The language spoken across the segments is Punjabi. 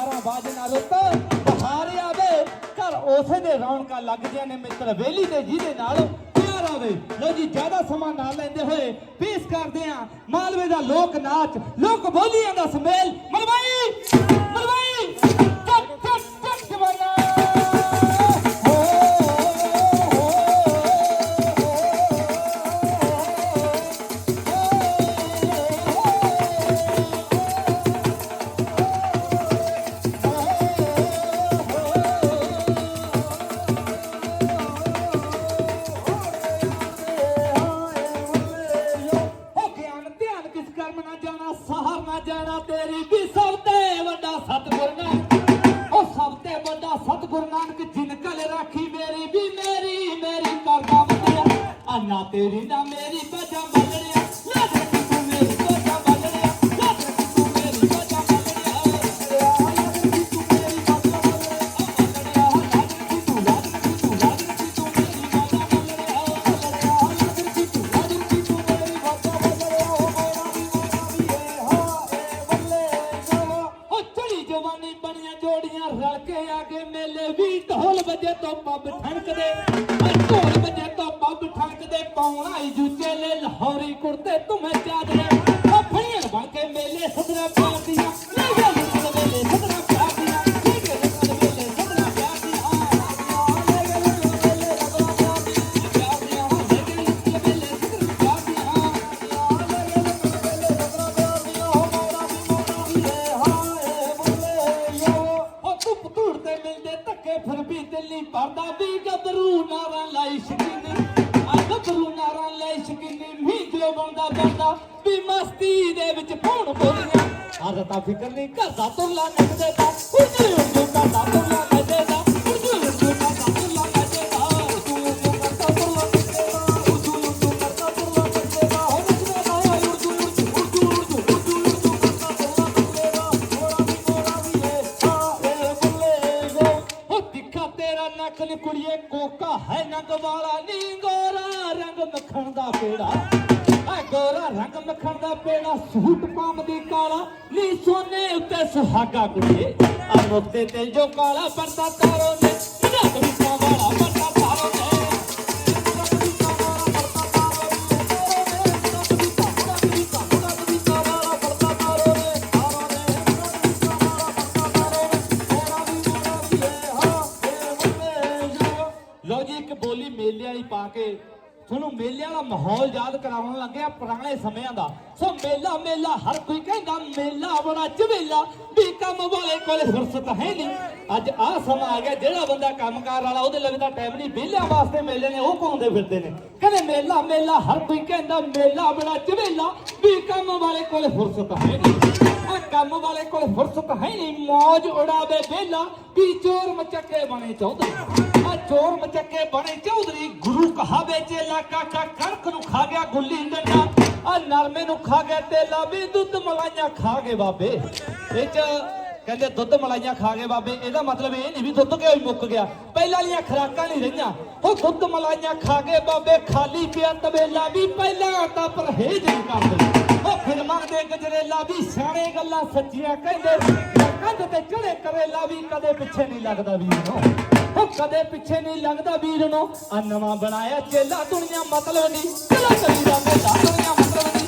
11 ਵਜੇ ਨਾਲ ਰੁੱਤ ਬਹਾਰ ਆਵੇ। ਘਰ ਉਸੇ ਦੇ ਰੌਣਕਾਂ ਲੱਗਦੀਆਂ ਨੇ ਮਿੱਤਰ, ਵੇਲੀ ਦੇ ਜਿਹਦੇ ਨਾਲ ਪਿਆਰ ਆਵੇ। ਲੋ ਜੀ, ਜ਼ਿਆਦਾ ਸਮਾਂ ਨਾ ਲੈਂਦੇ ਹੋਏ ਪੇਸ਼ ਕਰਦੇ ਆ ਮਾਲਵੇ ਦਾ ਲੋਕ ਨਾਚ, ਲੋਕ ਬੋਲੀਆਂ ਦਾ ਸਮੇਲ। ਮਲਵਾਈ! ਗੁਰੂ ਸਤਿਗੁਰ ਨਾਨਕ, ਜਿਨ ਕਲ ਰਾਖੀ ਮੇਰੀ ਵੀ ਮੇਰੀ ਮੇਰੀ ਕਰਦਾ ਮੰਨਿਆ ਆ ਤੇਰੀ ਨਾ ਮੇਰੀ ਬਜਾ ਕੇ ਆ ਕੇ ਮੇਲੇ ਵੀ ਢੋਲ ਵਜੇ ਤੋਂ ਪੱਬ ਠਣਕਦੇ ਆ ਢੋਲ ਵਜੇ ਤੋਂ ਪੱਬ ਠਣਕਦੇ ਪਾਉਣਾ ਈ ਜੁੱਤੇ ਲੈ ਲਾਹੌਰੀ ਕੁੜਤੇ ਤੁਮੇ ਚਾਦਰੇ। ਫੜੀਆਂ ਬਣ ਕੇ ਮੇਲੇ ਸਦਰਾ ਪਿਆਰ ਲੈ ਜੋ ਵੀ ਮਸਤੀ ਦੇ ਵਿੱਚ ਪੌਣ ਬੋਲੀਆਂ। ਆਦਤਾ ਫਿਕਰ ਨਹੀਂ ਕਰਦਾ, ਤੁਰਲਾ ਨੱਚਦੇ ਦਾ ਉਜਲੇ ਉਜੂ ਕਰਦਾ, ਤੁਰਲਾ ਨੱਚਦੇ ਦਾ ਉਜਲੇ ਉਜੂ ਕਰਦਾ, ਤੁਰਲਾ ਨੱਚਦੇ ਦਾ ਉਜਲੇ ਉਜੂ ਕਰਦਾ, ਤੁਰਲਾ ਨੱਚਦੇ ਦਾ ਉਜਲੇ ਉਜੂ ਕਰਦਾ, ਤੁਰਲਾ ਨੱਚਦੇ ਦਾ ਹੋ ਨੱਚਦੇ ਦਾ ਉਜੂ ਉਜੂ ਉਜੂ ਉਜੂ ਉਜੂ ਕਰਦਾ, ਤੁਰਲਾ ਨੱਚਦੇ ਦਾ ਮੋਰਾ ਵੀ ਮੋਰਾ ਵੀ ਏ ਹਾਏ ਬੁੱਲੇ ਗੋ ਹੋ ਦਿਖਾ ਤੇਰਾ ਨੱਕ ਕੁੜੀਏ, ਕੋਕਾ ਹੈ ਨੰਗ ਵਾਲਾ ਨੀ ਗੋਰਾ ਰੰਗ ਮੱਖਣ ਦਾ ਪੇੜਾ। ਆ ਗੋਰਾ ਰੰਗ ਮੱਖਣ ਦਾ ਪੇੜਾ, ਸੂਟ ਪਾਉਂਦੀ ਕਾਲਾ ਨੀ ਸੋਨੇ ਉੱਤੇ ਸੁਹਾਗਾ ਕੁੜੀਏ ਆ ਮੁਕਤੇ ਤੇ ਜੋ ਕਾਲਾ ਪਰਦਾ ਤਾਰੋ ਨੇ, ਨਾ ਕਵਿਤਾ ਵਾਲਾ ਪਰਦਾ ਤਾਰੋ ਨੇ। ਲਓ ਜੀ, ਇੱਕ ਬੋਲੀ ਮੇਲੇ ਵਾਲੀ ਪਾ ਕੇ ਤੁਹਾਨੂੰ ਮੇਲੇ ਵਾਲਾ ਮਾਹੌਲ ਯਾਦ ਕਰਾਉਣ ਲੱਗਿਆ ਪੁਰਾਣੇ ਸਮਿਆਂ ਦਾ। ਸੋ ਮੇਲਾ ਮੇਲਾ, ਹਰ ਕੋਈ ਕਹਿੰਦਾ ਮੇਲਾ ਬੜਾ ਚਵੇਲਾ, ਵੀ ਕੰਮ ਵਾਲੇ ਕੋਲੇ ਫੁਰਸਤ ਹੈ ਨਹੀਂ ਅੱਜ ਆਹ ਸਮਾਂ ਆ ਗਿਆ, ਜਿਹੜਾ ਬੰਦਾ ਕੰਮਕਾਰ ਵਾਲਾ, ਉਹਦੇ ਲਈ ਟਾਈਮ ਨਹੀਂ ਵਿਹਲਿਆਂ ਵਾਸਤੇ ਮੇਲੇ ਨੇ, ਉਹ ਪਾਉਂਦੇ ਫਿਰਦੇ ਨੇ? ਕਹਿੰਦੇ ਮੇਲਾ ਮੇਲਾ, ਹਰ ਕੋਈ ਕਹਿੰਦਾ ਮੇਲਾ ਬੜਾ ਚਵੇਲਾ, ਵੀ ਕੰਮ ਵਾਲੇ ਕੋਲੇ ਫੁਰਸਤ ਹੈ ਨਹੀਂ ਆ ਕੰਮ ਵਾਲੇ ਕੋਲ ਫੁਰਸਤ ਹੈ ਨਹੀਂ ਮੌਜ ਉਡਾਵੇ ਬੇਲਾ ਵੀ ਚੋਰ ਮਚੱਕੇ ਬਣੇ ਚਾਹੁੰਦੇ ਚੋਰ ਮਚੱਕੇ ਬਣੇ ਚੌਧਰੀ, ਗੁਰੂ ਕਹਾਵੇ ਚੇਲਾ, ਕਾਕਾ ਕਣਕ ਨੂੰ ਖਾ ਗਿਆ ਗੁੱਲੀ ਡੰਡਾ। ਆ ਨਰਮੇ ਨੂੰ ਖਾ ਗਿਆ ਤੇਲਾ, ਵੀ ਦੁੱਧ ਮਲਾਈਆਂ ਖਾ ਗਏ ਬਾਬੇ। ਇਹ ਚ ਕਹਿੰਦੇ ਦੁੱਧ ਮਲਾਈਆਂ ਖਾ ਗਏ ਬਾਬੇ, ਇਹਦਾ ਮਤਲਬ ਇਹ ਨਹੀਂ ਵੀ ਦੁੱਧ ਕਿਉਂ ਹੀ ਮੁੱਕ ਗਿਆ। ਪਹਿਲਾਂ ਵਾਲੀਆਂ ਖਰਾਕਾਂ ਨਹੀਂ ਰਹੀਆਂ। ਉਹ ਦੁੱਧ ਮਲਾਈਆਂ ਖਾ ਗਏ ਬਾਬੇ, ਖਾਲੀ ਪਿਆ ਤਵੇਲਾ ਵੀ ਪਹਿਲਾਂ ਤਾਂ ਪਰਹੇਜ਼ ਨਹੀਂ ਕਰਦੇ। ਉਹ ਫਿਲਮਾਂ ਦੇ ਗਜਰੇਲਾ ਵੀ ਸਿਆਣੇ ਗੱਲਾਂ ਸੱਚੀਆਂ ਕਹਿੰਦੇ। ਕੰਧ ਤੇ ਚੜੇ ਕਰੇਲਾ ਵੀ ਕਦੇ ਪਿੱਛੇ ਨਹੀਂ ਲੱਗਦਾ ਵੀਰ। ਨੂੰ ਉਹ ਕਦੇ ਪਿੱਛੇ ਨਹੀਂ ਲੱਗਦਾ ਵੀਰ ਨੂੰ। ਆ ਨਵਾਂ ਬਣਾਇਆ ਚੇਲਾ ਦੁਨੀਆ ਮਤਲਬ ਨਹੀਂ ਚਲੋ ਚਲੀ ਦਾ ਮੇਲਾ ਦੁਨੀਆ ਮਤਲਬ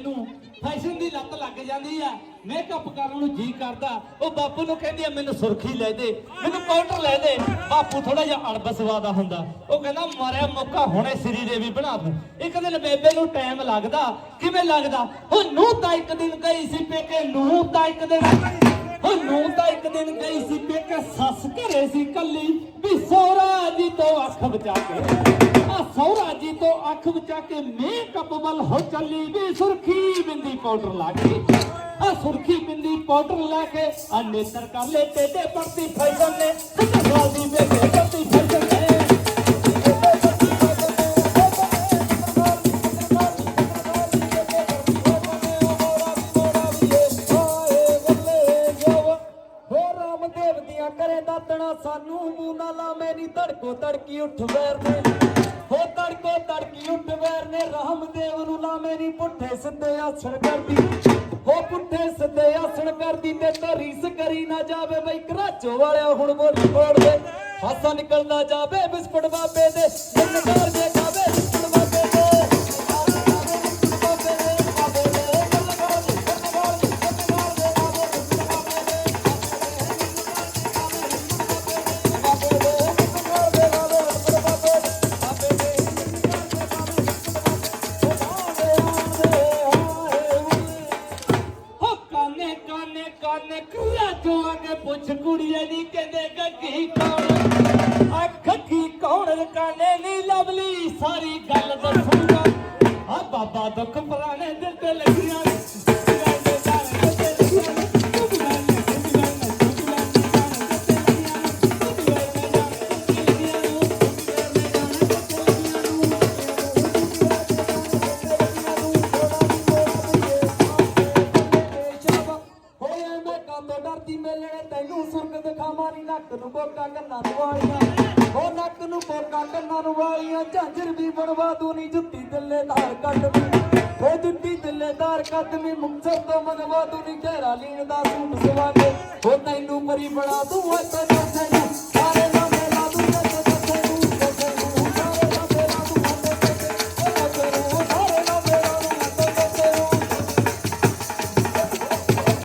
ਨੂੰ ਫੈਸ਼ਨ ਦੀ ਲੱਤ ਲੱਗ ਜਾਂਦੀ ਆ। ਮੇਕਅਪ ਕਰਨ ਨੂੰ ਜੀ ਕਰਦਾ। ਉਹ ਬਾਪੂ ਨੂੰ ਕਹਿੰਦੀ ਆ, ਮੈਨੂੰ ਸੁਰਖੀ ਲੈ ਦੇ, ਮੈਨੂੰ ਪਾਊਡਰ ਲੈ ਦੇ। ਬਾਪੂ ਥੋੜਾ ਜਿਹਾ ਅੜਬਸਵਾ ਦਾ ਹੁੰਦਾ। ਉਹ ਕਹਿੰਦਾ, ਮਾਰਿਆ ਮੌਕਾ ਹੁਣੇ ਸ੍ਰੀ ਦੇਵੀ ਬਣਾ ਦੂੰ। ਇੱਕ ਦਿਨ ਬੇਬੇ ਨੂੰ ਟਾਈਮ ਲੱਗਦਾ। ਕਿਵੇਂ ਲੱਗਦਾ? ਉਹ ਨੂੰ ਤਾਂ ਇੱਕ ਦਿਨ ਗਈ ਸੀ ਪੇਕੇ ਨੂੰ ਤਾਂ ਇੱਕ ਦਿਨ ਉਹ ਨੂੰ ਤਾਂ ਇੱਕ ਦਿਨ ਗਈ ਸੀ ਪੇਕੇ, ਸੱਸ ਘਰੇ ਸੀ ਕੱਲੀ, ਵੀ ਸੋਹਰਾ ਜੀ ਤੋਂ ਅੱਖ ਬਚਾ ਕੇ। ਸਹੁਰਾ ਜੀ ਤੋਂ ਅੱਖ ਵਿਚਾ ਕੇ ਮੇਕਅਪ ਵੱਲ ਹੋ ਚੱਲੀ ਵੀ ਸੁਰਖੀ ਬਿੰਦੀ ਪਾਊਡਰ ਲਾ ਕੇ। ਆ ਸੁਰਖੀ ਬਿੰਦੀ ਪਾਊਡਰ ਲਾ ਕੇ ਆ ਨੇਤਰ ਕਰ ਲੈ ਟੇਡੇ ਪਰਤੀ ਫੈਸ਼ਨ ਨੇ ਸੱਜਾ ਦੀ ਬੇਬੇ ਪਰਤੀ ਫੈਸ਼ਨ ਨੇ ਕਰੇ ਦਾਤਣਾ, ਸਾਨੂੰ ਮੂੰਹ ਨਾ ਲਾ ਧੜਕੋ ਧੜਕੀ ਉੱਠ ਵੈਰ ਨੇ ਹੋ ਤੜਕੋ ਤੜਕੀ ਉੱਠ ਵੈਰ ਨੇ ਰਾਮਦੇਵ ਨੂੰ ਲਾਵੇਂ ਨਹੀਂ ਪੁੱਠੇ ਸਿੱਧੇ ਆਸਣ ਕਰਦੀ। ਹੋ ਪੁੱਠੇ ਸਿੱਧੇ ਆਸਣ ਕਰਦੀ ਤੇ ਤਰੀਸ ਕਰੀ ਨਾ ਜਾਵੇ ਬਈ ਕਰਾਚੋ ਵਾਲਿਆ ਹੁਣ ਬੋਲੀ ਬੋਲਦੇ। ਹਾਸਾ ਨਿਕਲਦਾ ਜਾਵੇ, ਬਿਸਕੁਟ ਬਾਬੇ ਦੇ ਜਨਕਾਰ ਦੇ ਜਾਵੇ। ਕੁੜੀਏ ਨਹੀਂ ਕਹਿੰਦੇ ਗੱਗੀ ਕੌਣ? ਆ ਗੱਗੀ ਕੌਣ? ਕਾਨੇ ਨਹੀਂ ਲਵਲੀ? ਸਾਰੀ ਗੱਲ ਦੱਸੂਗਾ। ਆ ਬਾਬਾ ਦੁੱਖ ਪੁਰਾਣੇ ਦਿਲ ਤੇ ਲੱਗੀਆਂ ਵਾਲੀਆਂ। ਉਹ ਨੱਕ ਨੂੰ ਬੋਕਾ ਕੰਨਾਂ ਨੂੰ ਵਾਲੀਆਂ। ਝਾਂਜਰ ਵੀ ਬਣਵਾ ਦੂ ਨੀ ਜੁੱਤੀ ਦਿੱਲੇਦਾਰ ਕੱਢ ਵੀ। ਹੋ ਜੁੱਤੀ ਦਿੱਲੇਦਾਰ ਕੱਢ ਵੀ, ਮੁਕਤਸਰ ਤੋਂ ਮੰਗਵਾ ਦੂ ਨੀ ਘੇਰਾ ਲੀਨ ਦਾ ਸੂਟ ਸਵਾ ਕੇ। ਹੋ ਤੈਨੂੰ ਮਰੀ ਬਣਾ ਦੂ ਓਏ ਤੈਨੂੰ